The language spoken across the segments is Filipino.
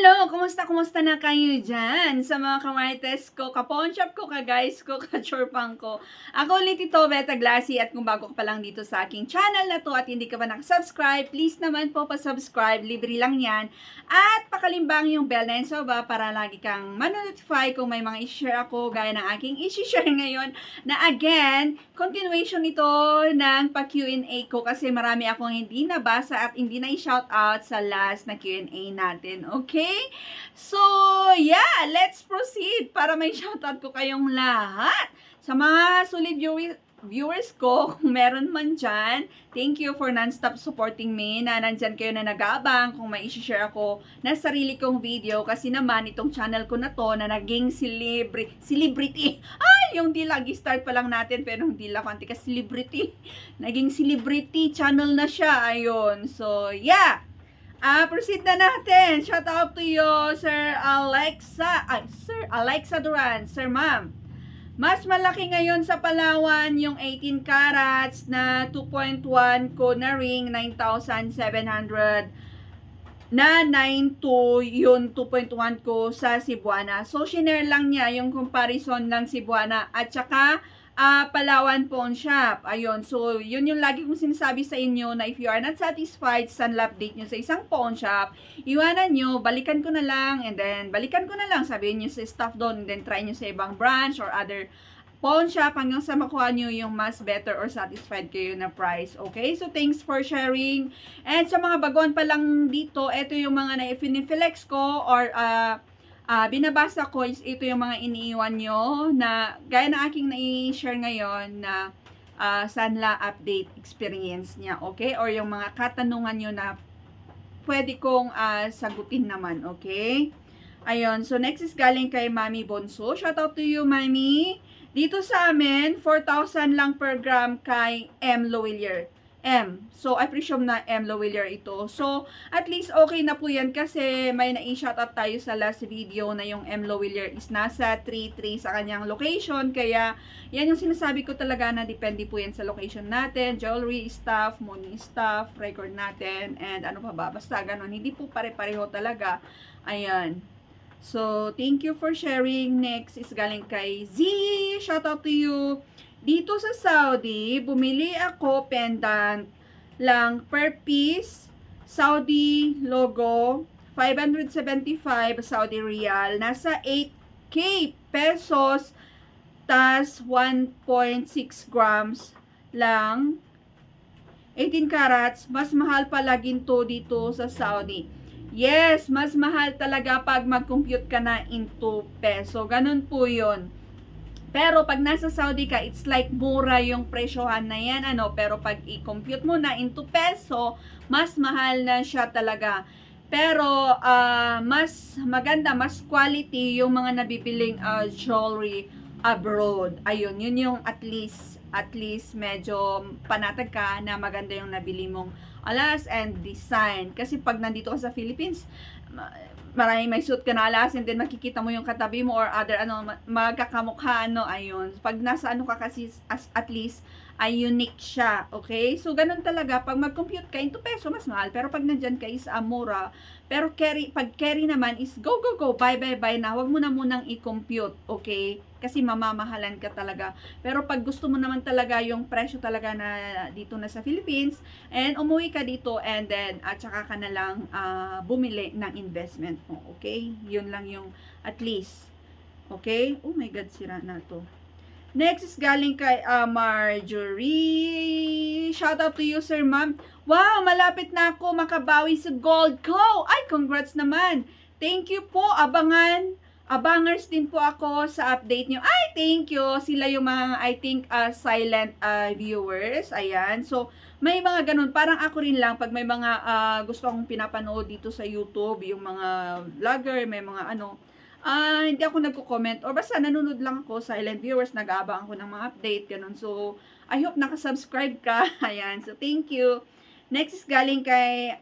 Hello! Kumusta, kumusta na kayo dyan? Sa mga kamarites ko, kaponchap ko, ka-guys ko, ka-chorpang ko. Ako ulit ito, Beta Glassy, at kung bago ka pa lang dito sa aking channel na to at hindi ka pa nakasubscribe, please naman po pa-subscribe, libre lang yan. At pakalimbang yung bell na yun sa baba para lagi kang manonotify kung may mga i-share ako, gaya ng aking i-share ngayon, na again, continuation ito ng pa-Q&A ko kasi marami akong hindi nabasa at hindi na i-shoutout sa last na Q&A natin. Okay? So, yeah, let's proceed para may shoutout ko kayong lahat. Sa mga solid viewer- viewers ko, kung meron man dyan, thank you for non-stop supporting me na nandyan kayo na nag-aabang kung may isi-share ako na sarili kong video kasi naman itong channel ko na to na naging celebri celebrity. Ay, yung di lagi start pa lang natin pero hindi lang konti ka celebrity. Naging celebrity channel na siya. Ayun. So, yeah. Ah, proceed na natin. Shout out to you, Sir Alexa. Ay, Sir Alexa Duran. Sir Ma'am. Mas malaki ngayon sa Palawan yung 18 carats na 2.1 ko na ring 9,700 na 9.2 yung 2.1 ko sa Cebuana. So, shinare lang niya yung comparison ng Cebuana at saka ah, Palawan Pawn Shop. Ayun. So, yun yung lagi kong sinasabi sa inyo na if you are not satisfied sa update nyo sa isang pawn shop, iwanan nyo, balikan ko na lang, and then balikan ko na lang, sabihin nyo sa staff doon, and then try nyo sa ibang branch or other pawn shop hanggang sa makuha nyo yung mas better or satisfied kayo na price. Okay? So, thanks for sharing. And sa mga baguhan pa lang dito, ito yung mga na-flex ko or uh, ah, binabasa ko is ito yung mga iniiwan nyo na gaya na aking na-share ngayon na uh, Sanla update experience niya. Okay? Or yung mga katanungan nyo na pwede kong ah, sagutin naman. Okay? Ayun. So, next is galing kay Mami Bonso. Shout out to you, Mami. Dito sa amin, 4,000 lang per gram kay M. Lowillier. M. So, I presume na M. Lowillier ito. So, at least okay na po yan kasi may na-shoutout tayo sa last video na yung M. Lowillier is nasa 3-3 sa kanyang location. Kaya, yan yung sinasabi ko talaga na depende po yan sa location natin. Jewelry stuff, money stuff, record natin, and ano pa ba. Basta ganun. Hindi po pare-pareho talaga. Ayan. So, thank you for sharing. Next is galing kay Z. Shout out to you. Dito sa Saudi, bumili ako pendant lang per piece. Saudi logo, 575 Saudi Riyal. Nasa 8K pesos. Tas 1.6 grams lang. 18 carats. Mas mahal pala ginto dito sa Saudi. Yes, mas mahal talaga pag mag-compute ka na into peso. Ganun po yun. Pero pag nasa Saudi ka, it's like mura yung presyohan na yan, ano, pero pag i-compute mo na into peso, mas mahal na siya talaga. Pero ah, mas maganda, mas quality yung mga nabibiling ah, jewelry abroad. Ayun, yun yung at least at least medyo panatag ka na maganda yung nabili mong alas and design. Kasi pag nandito ka sa Philippines, marami may suit ka na alas and then makikita mo yung katabi mo or other ano ma- magkakamukha ano ayun. Pag nasa ano ka kasi as, at least ay unique siya okay? So ganun talaga. Pag mag-compute ka into peso mas mahal. Pero pag nandyan ka is amura pero carry pag carry naman is go go go. Buy buy buy na. Wag mo na munang i-compute okay? Kasi mamamahalan ka talaga. Pero pag gusto mo naman talaga yung presyo talaga na dito na sa Philippines and umuwi ka dito and then at saka ka na lang ah, bumili ng investment mo okay? Yun lang yung at least okay? Oh my god sira na to Next is galing kay ah, Marjorie. Shout out to you, sir, ma'am. Wow, malapit na ako makabawi sa gold ko. Ay, congrats naman. Thank you po. Abangan. Abangers din po ako sa update nyo. Ay, thank you. Sila yung mga, I think, ah, silent ah, viewers. Ayan. So, may mga ganun. Parang ako rin lang, pag may mga ah, gusto akong pinapanood dito sa YouTube, yung mga vlogger, may mga ano, ah hindi ako nagko-comment or basta nanonood lang ako silent viewers nag-aabang ako ng mga update ganun so I hope nakasubscribe ka ayan so thank you next is galing kay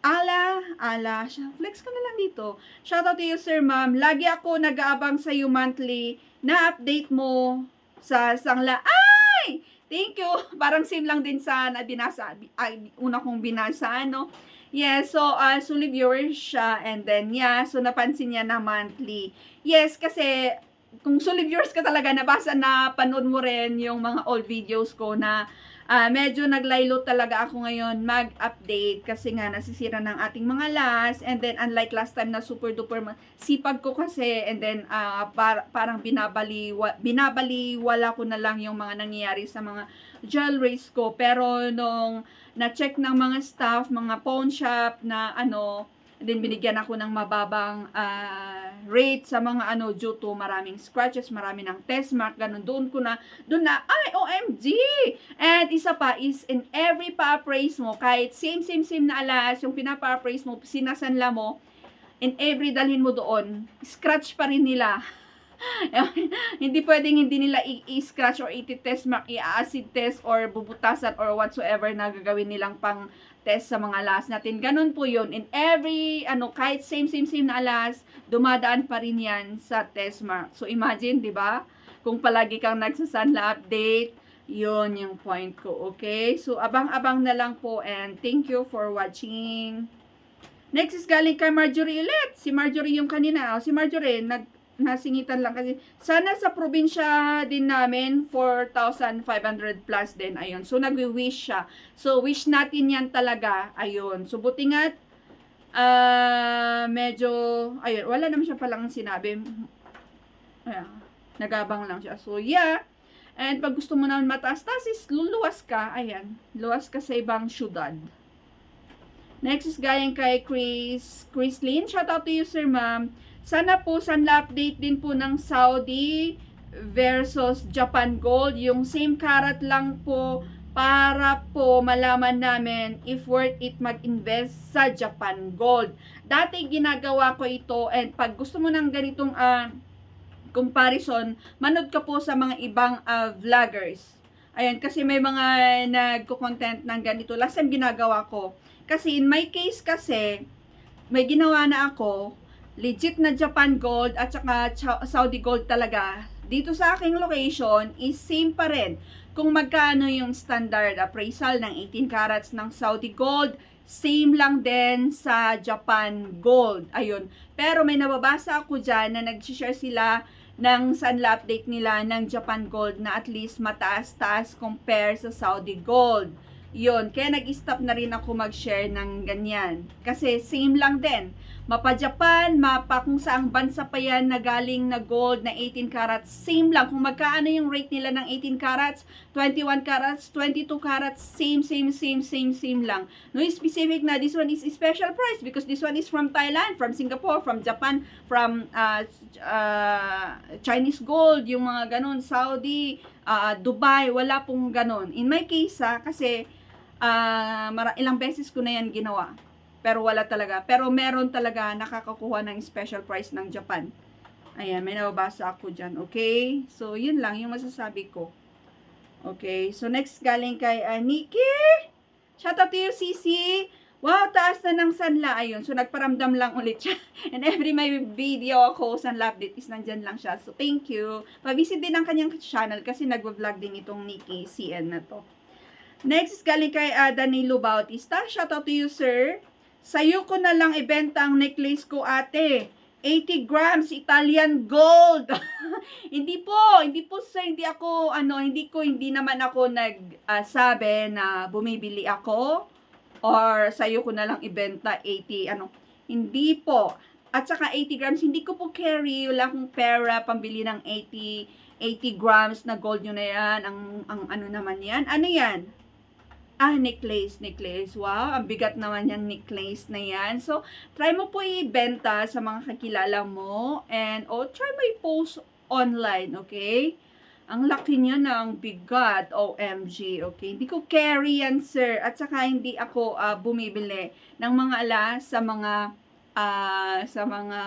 Ala, Ala, flex ka na lang dito. Shout out to you, sir, ma'am. Lagi ako nag-aabang sa iyo monthly na update mo sa sangla. Ay! Thank you. Parang same lang din sa na binasa, ay, una kong binasa, ano. Yes, so uh, solid viewers siya and then yeah, so napansin niya na monthly. Yes, kasi kung solid viewers ka talaga, nabasa na panood mo rin yung mga old videos ko na ah, medyo naglaylo talaga ako ngayon mag-update kasi nga nasisira ng ating mga last and then unlike last time na super duper sipag ko kasi and then ah, par- parang binabali binabali wala ko na lang yung mga nangyayari sa mga jewelries ko pero nung na-check ng mga staff, mga pawn shop na ano, then binigyan ako ng mababang ah, rate sa mga ano due to maraming scratches, marami ng test mark, ganun. Doon ko na, doon na, ay, OMG! And isa pa is in every pa-appraise mo, kahit same, same, same na alas, yung pinapa-appraise mo, sinasanla mo, in every dalhin mo doon, scratch pa rin nila. hindi pwedeng hindi nila i-scratch or i-test i-acid test or bubutasan or whatsoever na gagawin nilang pang test sa mga alas natin. Ganun po yun. In every, ano, kahit same, same, same na alas, dumadaan pa rin yan sa test mark. So, imagine, di ba? Kung palagi kang nagsasanla update, yun yung point ko. Okay? So, abang-abang na lang po and thank you for watching. Next is galing kay Marjorie ulit. Si Marjorie yung kanina. Si Marjorie, nag, nasingitan lang kasi. Sana sa probinsya din namin, 4,500 plus din. Ayun. So, nag-wish siya. So, wish natin yan talaga. Ayun. So, buti ah, medyo, ayun, wala naman siya palang sinabi. Ayan. Nagabang lang siya. So, yeah. And pag gusto mo naman mataas-taas is luluwas ka. Ayan. Luwas ka sa ibang syudad. Next is galing kay Chris, Chris Lynn. Shout out to you, sir, ma'am. Sana po, sanla update din po ng Saudi versus Japan Gold. Yung same karat lang po para po malaman namin if worth it mag-invest sa Japan Gold. Dati ginagawa ko ito and pag gusto mo ng ganitong ah, comparison, manood ka po sa mga ibang ah, vloggers. Ayan, kasi may mga nagko-content ng ganito. Last time ginagawa ko. Kasi in my case kasi, may ginawa na ako, legit na Japan Gold at saka Saudi Gold talaga. Dito sa aking location is same pa rin. Kung magkano yung standard appraisal ng 18 carats ng Saudi Gold, same lang din sa Japan Gold. Ayun. Pero may nababasa ako dyan na nag-share sila ng sunla update nila ng Japan Gold na at least mataas-taas compare sa Saudi Gold. Yun, kaya nag-stop na rin ako mag-share ng ganyan. Kasi same lang din. Mapa Japan, mapa kung saang bansa pa yan na galing na gold na 18 carats, same lang. Kung magkaano yung rate nila ng 18 carats, 21 carats, 22 carats, same, same, same, same, same lang. No specific na this one is special price because this one is from Thailand, from Singapore, from Japan, from uh, uh, Chinese gold, yung mga ganun, Saudi, uh, Dubai, wala pong ganun. In my case, ah, kasi ah, mara- ilang beses ko na yan ginawa. Pero wala talaga. Pero meron talaga nakakakuha ng special price ng Japan. Ayan, may nababasa ako dyan. Okay? So, yun lang yung masasabi ko. Okay. So, next galing kay uh, Nikki. Shout out to you, Sisi. Wow, taas na ng sanla. Ayun. So, nagparamdam lang ulit siya. And every may video ako, sanla update is nandyan lang siya. So, thank you. Pa-visit din ang kanyang channel kasi nagwa-vlog din itong Nikki CN na to. Next is galing kay uh, Danilo Bautista. Shout out to you, sir. Sa'yo ko na lang ibenta ang necklace ko, ate. 80 grams Italian gold. hindi po, hindi po sir, hindi ako ano, hindi ko hindi naman ako nagsabi na bumibili ako or sa'yo ko na lang ibenta 80 ano. Hindi po. At saka 80 grams, hindi ko po carry, wala akong pera pambili ng 80 80 grams na gold yun na yan. Ang, ang ano naman yan? Ano yan? Ah, necklace, necklace. Wow, ang bigat naman yan necklace na yan. So, try mo po ibenta sa mga kakilala mo and o try mo i-post online, okay? Ang laki niya ang bigat, OMG, okay? Hindi ko carry yan, sir. At saka hindi ako ah, bumibili ng mga ala sa mga ah, sa mga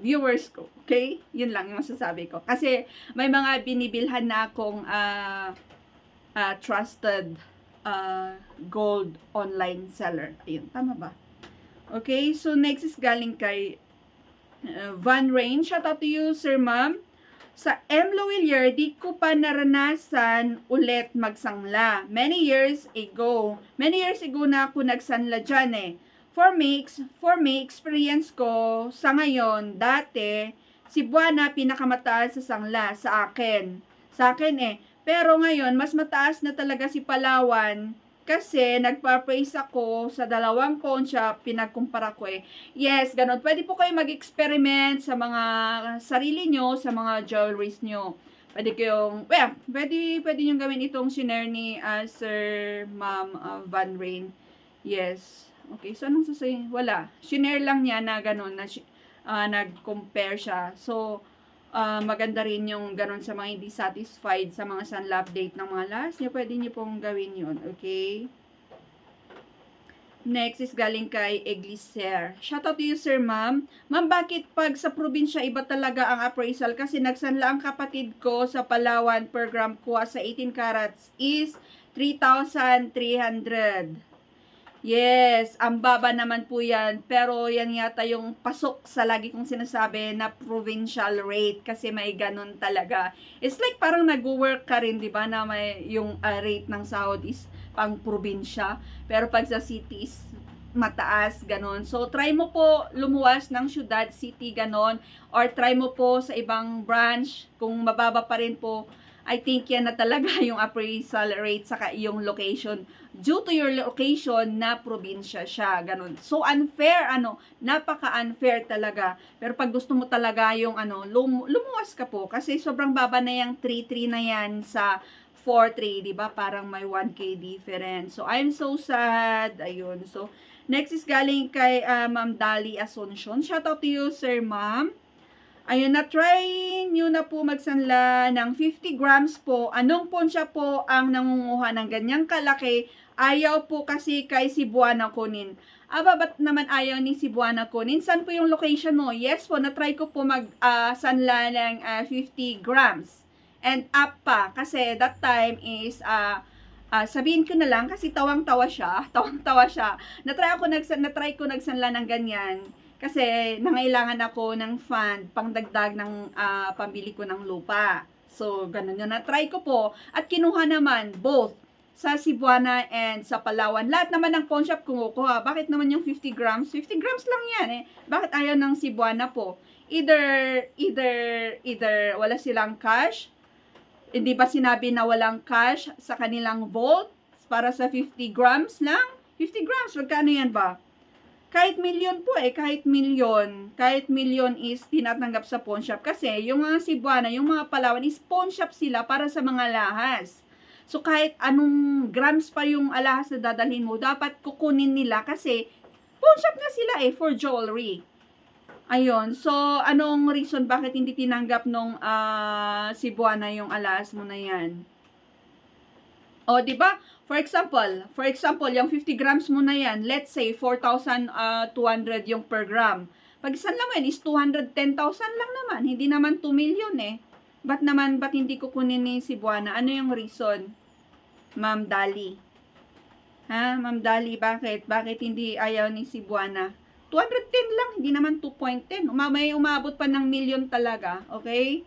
viewers ko, okay? Yun lang yung masasabi ko. Kasi may mga binibilhan na akong ah, ah, trusted uh, gold online seller. Ayun, tama ba? Okay, so next is galing kay uh, Van Rain. Shout out to you, Sir Ma'am. Sa M. Lawilier, di ko pa naranasan ulit magsangla. Many years ago. Many years ago na ako nagsanla dyan eh. for me, for me, experience ko sa ngayon, dati, si Buwana pinakamataas sa sangla sa akin. Sa akin eh. Pero ngayon, mas mataas na talaga si Palawan kasi nagpa-praise ako sa dalawang shop, pinagkumpara ko eh. Yes, ganun. Pwede po kayo mag-experiment sa mga sarili nyo, sa mga jewelries nyo. Pwede kayong, well, pwede, pwede nyo gawin itong shiner ni ah, Sir Ma'am ah, Van Rain. Yes. Okay, so anong sasayin? Wala. Shiner lang niya na ganun, na ah, nag-compare siya. So, ah, maganda rin yung ganun sa mga hindi satisfied sa mga sunlap date ng mga last niya. Pwede niyo pong gawin yun, okay? Next is galing kay Egliser. Shoutout to you, sir, ma'am. Ma'am, bakit pag sa probinsya iba talaga ang appraisal? Kasi nagsanla ang kapatid ko sa Palawan per gram kuha sa 18 carats is 3,300. Yes, ang baba naman po yan. Pero yan yata yung pasok sa lagi kong sinasabi na provincial rate kasi may ganun talaga. It's like parang nag-work ka rin, di ba, na may yung ah, rate ng sahod is pang probinsya. Pero pag sa city is mataas, ganun. So, try mo po lumuwas ng syudad, city, ganun. Or try mo po sa ibang branch. Kung mababa pa rin po, I think yan na talaga yung appraisal rate saka yung location due to your location na probinsya siya, ganun. So unfair ano, napaka-unfair talaga. Pero pag gusto mo talaga yung ano, lum- lumuwas ka po kasi sobrang baba na yung 3-3 na yan sa 4-3, di ba? Parang may 1k difference. So I'm so sad. Ayun. So next is galing kay ah, Ma'am Dali Asuncion. Shout out to you, Sir Ma'am. Ayun, na-try nyo na po magsanla ng 50 grams po. Anong ponsya po ang nangunguha ng ganyang kalaki? Ayaw po kasi kay Cebuana kunin. Aba, ba't naman ayaw ni Cebuana kunin? Saan po yung location mo? Yes po, na-try ko po mag ah, sanla ng ah, 50 grams. And up pa, kasi that time is ah, ah, sabihin ko na lang kasi tawang-tawa siya, tawang-tawa siya. Na-try ako nagsan na-try ko nagsanla ng ganyan kasi nangailangan ako ng fund pangdagdag ng ah, pambili ko ng lupa. So, ganun yun. Na-try ko po. At kinuha naman both sa Cebuana and sa Palawan. Lahat naman ng pawn shop kumukuha. Bakit naman yung 50 grams? 50 grams lang yan eh. Bakit ayaw ng Cebuana po? Either, either, either wala silang cash. Hindi ba sinabi na walang cash sa kanilang vault para sa 50 grams lang? 50 grams, magkano yan ba? Kahit milyon po eh, kahit milyon, kahit milyon is tinatanggap sa pawn shop. Kasi yung mga Cebuana, yung mga Palawan is pawn shop sila para sa mga lahas. So kahit anong grams pa yung alahas na dadalhin mo, dapat kukunin nila kasi pawn shop na sila eh for jewelry. Ayun, so anong reason bakit hindi tinanggap nung ah, Cebuana yung alahas mo na yan? O, di ba? For example, for example, yung 50 grams mo na yan, let's say 4,200 yung per gram. Pag isang lang yan is 210,000 lang naman. Hindi naman 2 million eh. Ba't naman, ba't hindi ko kunin ni Cebuana? Ano yung reason? Ma'am Dali. Ha? Ma'am Dali, bakit? Bakit hindi ayaw ni Cebuana? 210 lang, hindi naman 2.10. Uma may umabot pa ng million talaga, okay?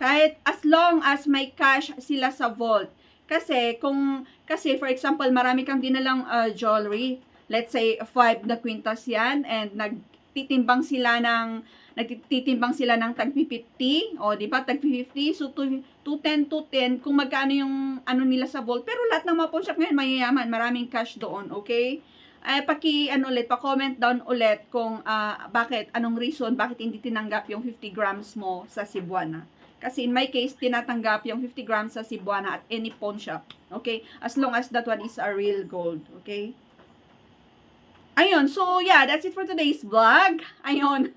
Kahit as long as may cash sila sa vault. Kasi kung kasi for example, marami kang dinalang uh, jewelry. Let's say 5 na kwintas 'yan and nagtitimbang sila ng nagtitimbang sila ng tag 50, o di ba? Tag 50. So 2 210 210 kung magkano yung ano nila sa vault. Pero lahat ng mga pawn shop ngayon mayayaman, maraming cash doon, okay? Ay, paki ano ulit, pa-comment down ulit kung ah, bakit, anong reason, bakit hindi tinanggap yung 50 grams mo sa Cebuana. Kasi in my case, tinatanggap yung 50 grams sa Cebuana at any pawn shop. Okay? As long as that one is a real gold. Okay? Ayun. So, yeah. That's it for today's vlog. Ayun.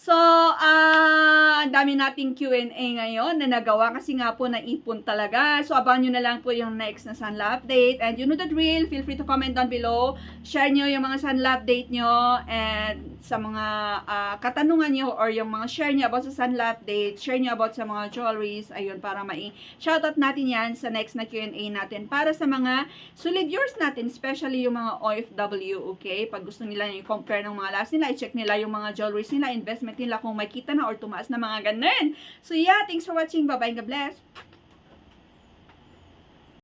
So, ah, ang dami nating Q&A ngayon na nagawa kasi nga po naipon talaga. So, abangan nyo na lang po yung next na Sunla update. And you know the drill. Feel free to comment down below. Share nyo yung mga Sunla update nyo. And sa mga ah, katanungan nyo or yung mga share nyo about sa Sunla update. Share nyo about sa mga jewelries. Ayun, para mai-shoutout natin yan sa next na Q&A natin. Para sa mga solid yours natin, especially yung mga OFW, okay? Pag gusto nila yung compare ng mga last nila, i-check nila yung mga jewelries nila, investment nila kung may kita na or tumaas na mga ganun. So yeah, thanks for watching. Bye-bye. God bless.